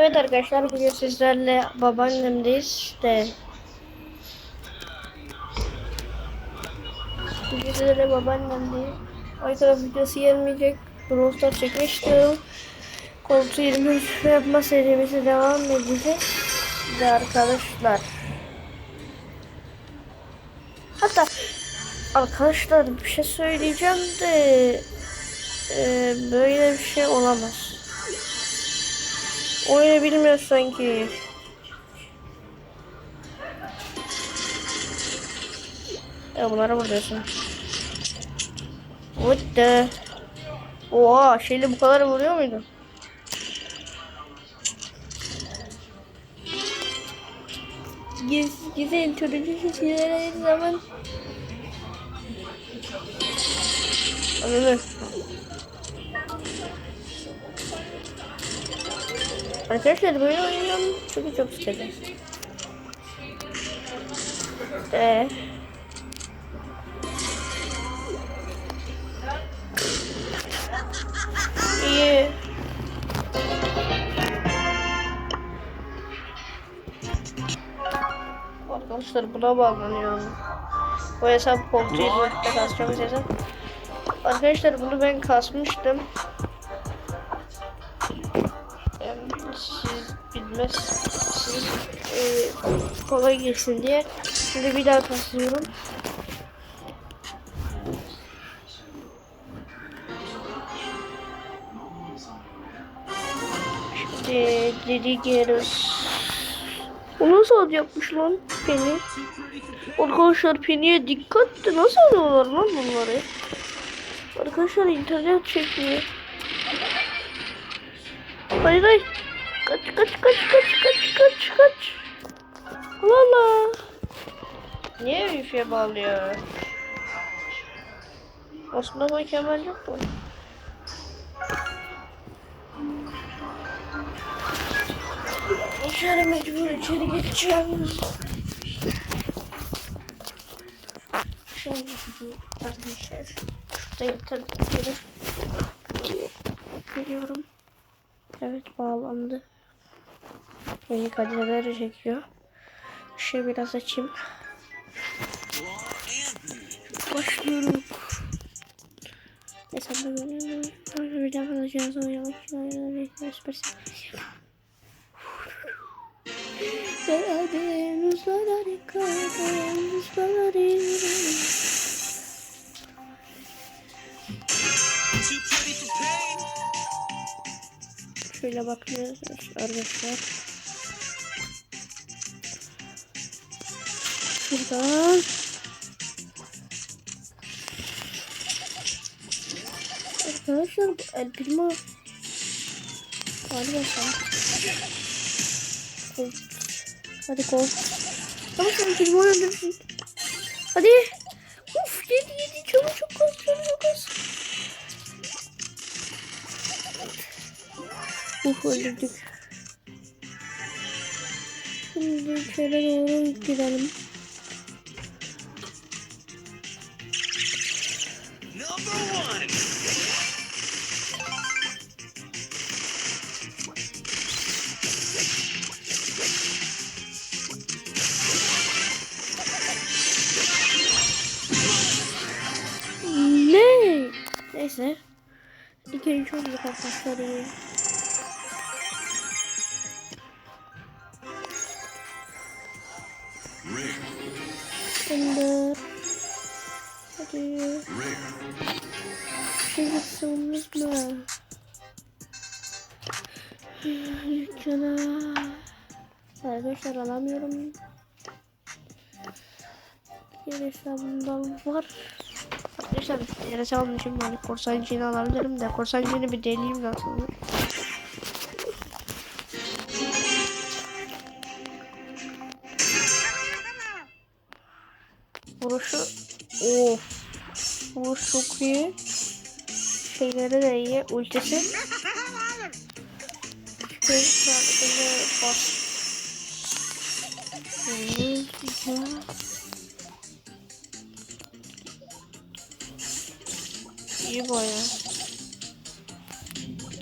Evet arkadaşlar bugün sizlerle babaannemdeyiz. De Bugün sizlerle babaannemdeyiz. Minecraft videosu gelmeyecek. Brawl Stars çekmiştim Koltuğu 23 yapma serimize devam edeceğiz. Ve arkadaşlar Hatta Arkadaşlar bir şey söyleyeceğim de e, Böyle bir şey olamaz Oyunu bilmiyor sanki. Ya bunlara vuruyorsun. What the? Oha şeyle bu kadar vuruyor muydu? Giz, güzel turuncu şeyler zaman. Anladın. Arkadaşlar böyle oynuyorum çünkü çok sıkıcı. Ee. İyi. Arkadaşlar buna bağlanıyorum. Bu hesap koltuğu birlikte kasacağım hesap. Arkadaşlar bunu ben kasmıştım. Siz bilmez siz e, kolay gelsin diye şimdi bir daha kasıyorum. Şimdi dedi geliyoruz. O nasıl alacakmış lan Penny? Arkadaşlar Penny'e dikkat de nasıl alıyorlar lan bunları? Arkadaşlar internet çekiyor. Hayır hayır. Kaç kaç kaç kaç kaç kaç kaç. Valla. Niye wifi'ye bağlıyor? Aslında bu kemal yok mu? İçeri mecbur içeri geçeceğim. Şimdi arkadaşlar şurada yatarım. Geliyorum. Evet bağlandı. Yeni kadereler çekiyor. Işığı biraz açayım. Başlıyorum. Hesapta görüyorum. Bir daha alacağız. Oynamak için süpersin. Denizler harika, denizler harika. Şöyle bakıyoruz arkadaşlar. Şuradan. Arkadaşlar bu El Primo. Kol. Hadi kol. Tamam sen Primo öldürsün. Hadi. Uf yedi yedi çabuk çok az çabuk çok az. Uf öldürdük. Şimdi şöyle doğru gidelim. Güzel arkadaşlar iyi. Şimdi Hadi Şimdi sonumuz mu? Dükkana Arkadaşlar alamıyorum Diğer hesabımda var Arkadaşlar diğer hesabım için hani korsancını alabilirim de. Korsancını bir deneyeyim nasıl Vuruşu Of. Vuruş çok iyi. Şeyleri de iyi. Ultisi. Bas iyi baya.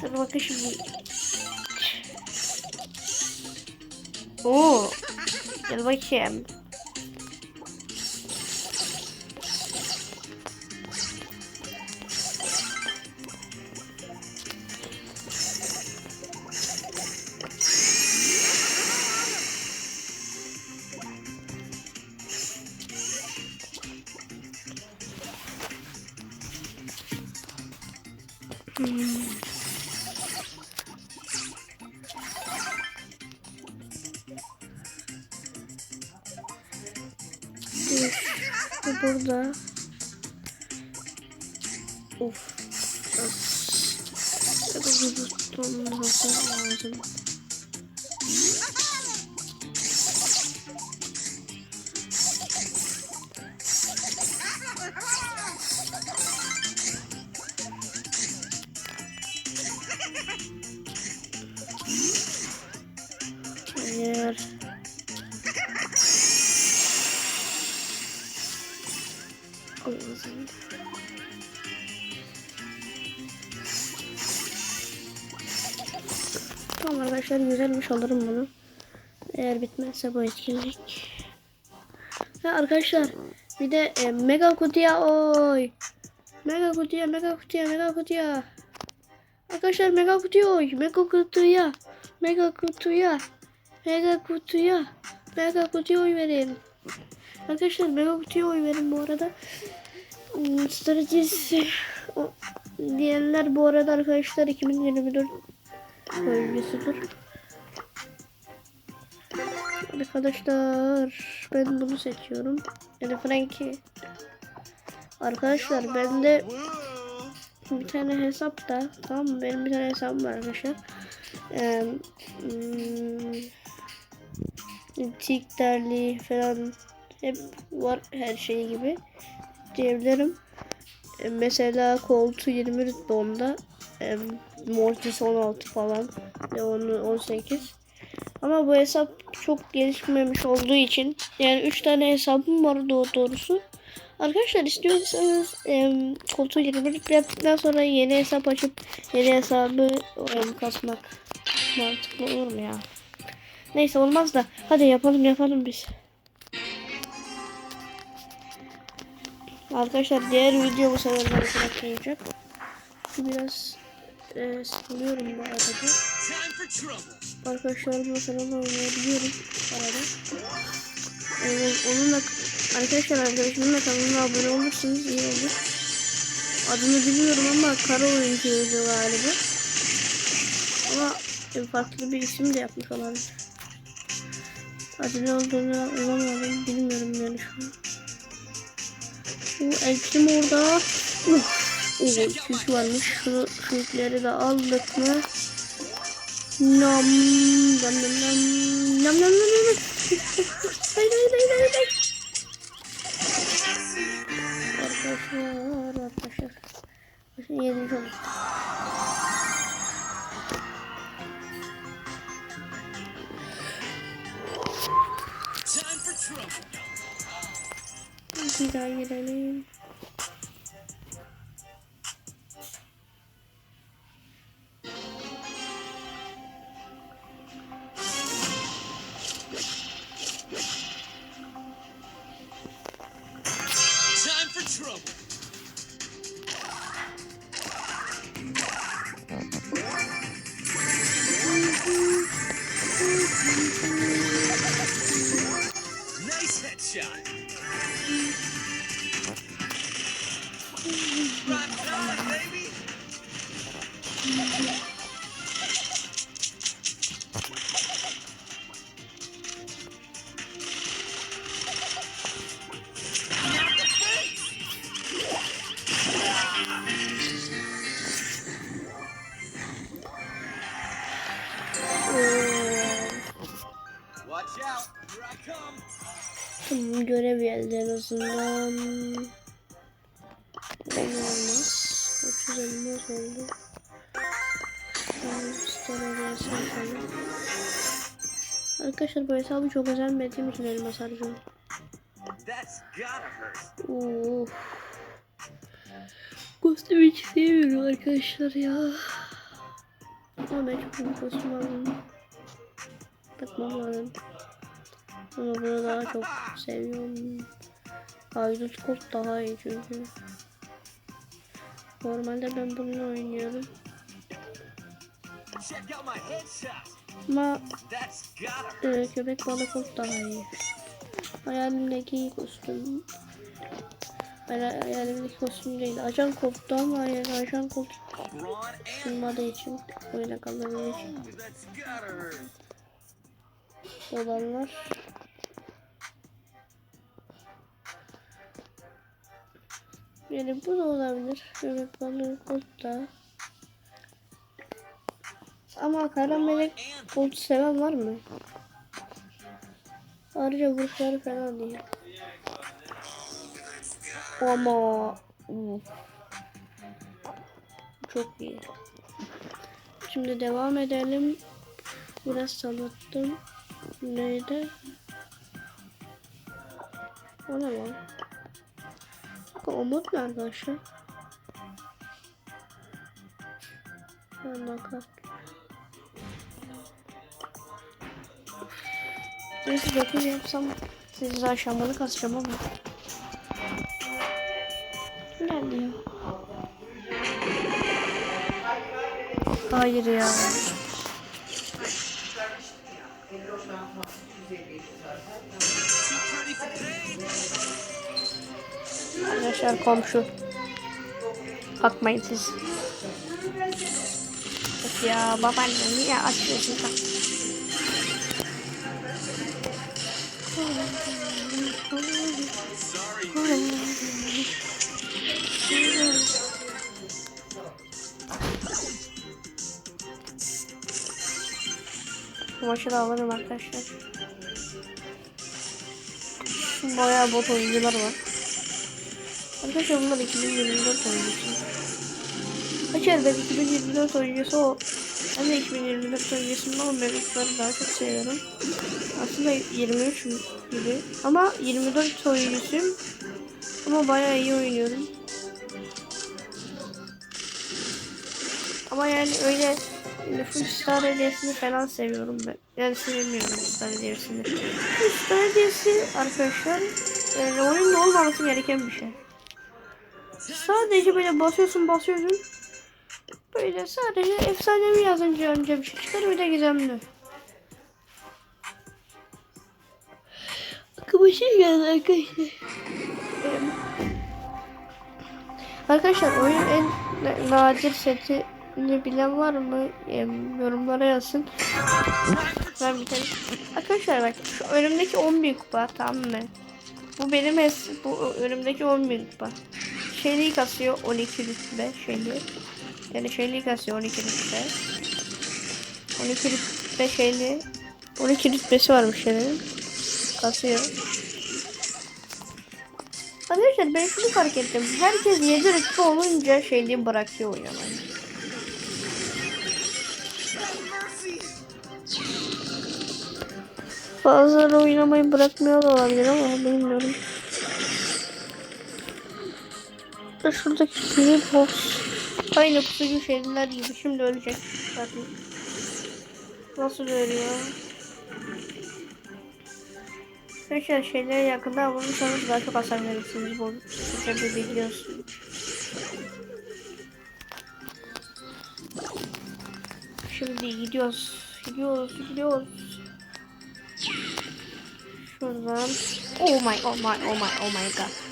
Tabi bakın şimdi. Oo. Gel bakayım. Burada. Of. Bir buton hazır lazım. Tamam arkadaşlar güzelmiş alırım bunu. Eğer bitmezse bu etkinlik. Ve arkadaşlar bir de e, mega kutuya oy. Mega kutuya mega kutuya mega kutuya. Arkadaşlar mega kutuya oy. Mega kutuya. Mega kutuya. Mega kutuya. Mega kutuya oy verin. Arkadaşlar mega kutuya oy verin bu arada. Hmm, Stratejisi diyenler bu arada arkadaşlar 2024 oyuncusudur. Arkadaşlar ben bunu seçiyorum. Yani Frankie. Arkadaşlar bende bir tane hesapta tamam mı? Benim bir tane hesabım var arkadaşlar. Ee, hmm, derli falan hep var her şey gibi diyebilirim. E, Mesela koltuğu 20 rütbe onda. E, Mortis 16 falan. Ve onu 18. Ama bu hesap çok gelişmemiş olduğu için yani 3 tane hesabım var doğru doğrusu. Arkadaşlar istiyorsanız e, koltuğu 20 rütbe yaptıktan sonra yeni hesap açıp yeni hesabı e, kasmak mantıklı olur mu ya? Neyse olmaz da hadi yapalım yapalım biz. Arkadaşlar diğer video bu sefer olacak. Biraz e, sıkılıyorum bu arada. Arkadaşlarımla falan oynayabiliyorum arada. E, onunla arkadaşlar arkadaşımın da kanalına abone olursanız iyi olur. Adını bilmiyorum ama kara oyuncuydu galiba. Ama e, farklı bir isim de yapmış olabilir. Adı ne olduğunu anlamadım bilmiyorum yani şu an. Bu elçim orada. Uf. Oo, çiz varmış. Şu, şu ipleri de aldık mı? Nam nam nam nam nam nam nam nam. Arkadaşlar arkadaşlar. Time for trouble. Bir daha girelim. Tamam görev geldi en azından. Olmaz. 30 elmas oldu. Arkadaşlar bu hesabı çok özenmediğim için elmas harcıyorum. That's gotta hurt. Of. Kostüm hiç sevmiyorum arkadaşlar ya. Ama ben çok iyi kostüm aldım. Takmam lazım. Ama bunu daha çok seviyorum. Haydut kurt daha iyi çünkü. Normalde ben bunu oynuyorum. Ama e, köpek balık kurt daha iyi. Hayalimdeki kostüm. Hayal- Hayalimdeki kostüm değil. Ajan korktu ama yani ajan and sunmadığı için oyuna kalabildiği için olanlar yani bu da olabilir. Köpek balığı da. Ama kara melek kurt seven var mı? Ayrıca vuruşları fena değil. Ama uf. çok iyi. Şimdi devam edelim. Biraz tanıttım. Neydi? O ne lan? Bakın umut ne arkadaşlar? Ben bakar. Neyse 9 yapsam sizi aşamalı kasacağım ama. Geldi ya. Hayır ya. Arkadaşlar komşu. Bakmayın siz. Of ya babaanne niye açıyorsun sen? Maçı da alırım arkadaşlar. Bayağı bot oyuncular var. Arkadaşlar bunlar 2024 oyuncusu. Kaç elbet 2024 oyuncusu o. Ben de 2024 oyuncusunda o mevcutları daha çok seviyorum. Aslında 23 gibi. Ama 24 oyuncusuyum. Ama bayağı iyi oynuyorum. Ama yani öyle yani full star hediyesini falan seviyorum ben. Yani sevmiyorum star hediyesini. Full star hediyesi arkadaşlar yani oyunda olmaması gereken bir şey. Sadece böyle basıyorsun basıyorsun. Böyle sadece efsanevi yazınca önce bir şey çıkar bir de gizemli. Aklıma şey geldi arkadaşlar. Arkadaşlar oyunun en na- nadir setini bilen var mı? Yorumlara yazsın. Ben bir tane. Arkadaşlar bak şu önümdeki 10 bin kupa tamam mı? Bu benim es bu önümdeki 10 bin kupa. Şeyliği kasıyor 12 rütbe şeyli. Yani şeyliği kasıyor 12 rütbe. 12 rütbe şeyli. 12 rütbesi varmış yani. Kasıyor. Arkadaşlar ben şunu fark ettim. Herkes 7 rütbe olunca şeyliği bırakıyor oynamayı. Bazıları oynamayı bırakmıyor da olabilir ama bilmiyorum. Da Şuradaki sivil boss. Aynı kutucu şeyler gibi. Şimdi ölecek. Zaten. Nasıl ölüyor? Arkadaşlar şeylere yakında bulursanız daha çok hasar verirsiniz. Bu size bir biliyorsun. Şimdi gidiyoruz. Gidiyoruz. Gidiyoruz. Şuradan. Oh my, oh my, oh my, oh my god.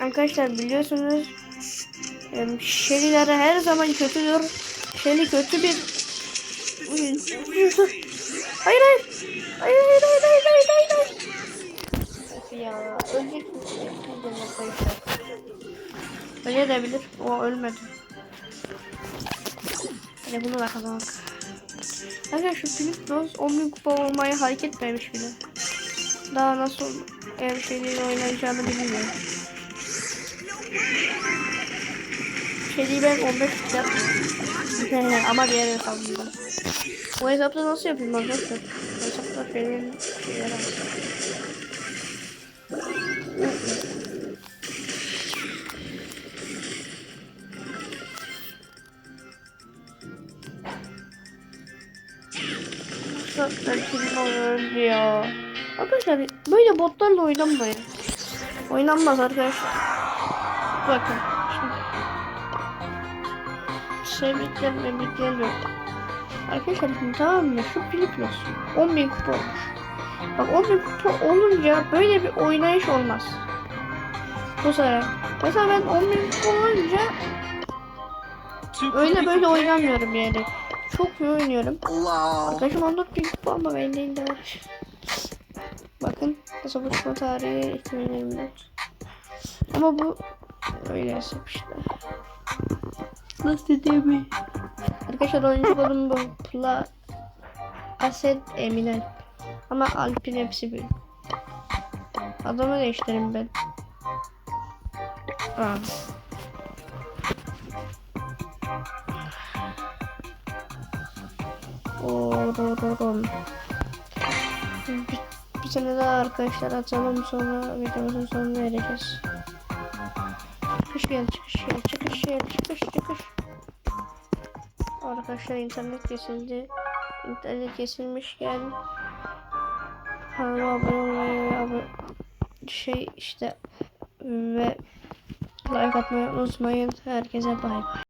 Arkadaşlar biliyorsunuz Shelly'ler her zaman kötüdür. Shelly kötü bir oyun. Hayır hayır. Hayır hayır hayır hayır hayır hayır. hayır. Ya ölecek misin? Öyle de bilir. O ölmedi. Hadi bunu da kazandık. Arkadaşlar şu Philip Rose 10 bin kupa olmayı hak etmemiş bile. Daha nasıl ev şeyleri oynayacağını bilmiyorum. Şeyi ben 15 kupa yaptım. Ama diğer hesabımda. Bu hesapta nasıl yapayım arkadaşlar? Bu hesapta şeylerin şeyler Arkadaşlar kim öldü ya. Arkadaşlar böyle botlarla oynanmayın. Oynanmaz arkadaşlar. Bakın şimdi. Sevdikler memlekler yok. Arkadaşlar şimdi tamam mı? Şu Filiplos 10.000 kupa olmuş. Bak 10.000 kupa olunca böyle bir oynayış olmaz. Bu sefer. Mesela ben 10.000 kupa olunca öyle böyle oynamıyorum yani. Çok iyi oynuyorum. Lol. Arkadaşım 14 bin kupa ama bende de var. Bakın hesap açma tarihi 2024. Ama bu öyle hesap işte. Nasıl dediğimi. Arkadaşlar oyuncu kodum bu. Pla Ased Eminen. Ama Alp'in hepsi bir. Adamı değiştireyim ben. Aa. Bir, bir tane daha arkadaşlar atalım sonra videomuzun sonuna ereceğiz. Çıkış gel çıkış gel çıkış gel çıkış çıkış. Arkadaşlar internet kesildi. İnternet kesilmişken kanalıma abone olmayı ve abone şey işte ve like atmayı unutmayın. Herkese bay bay.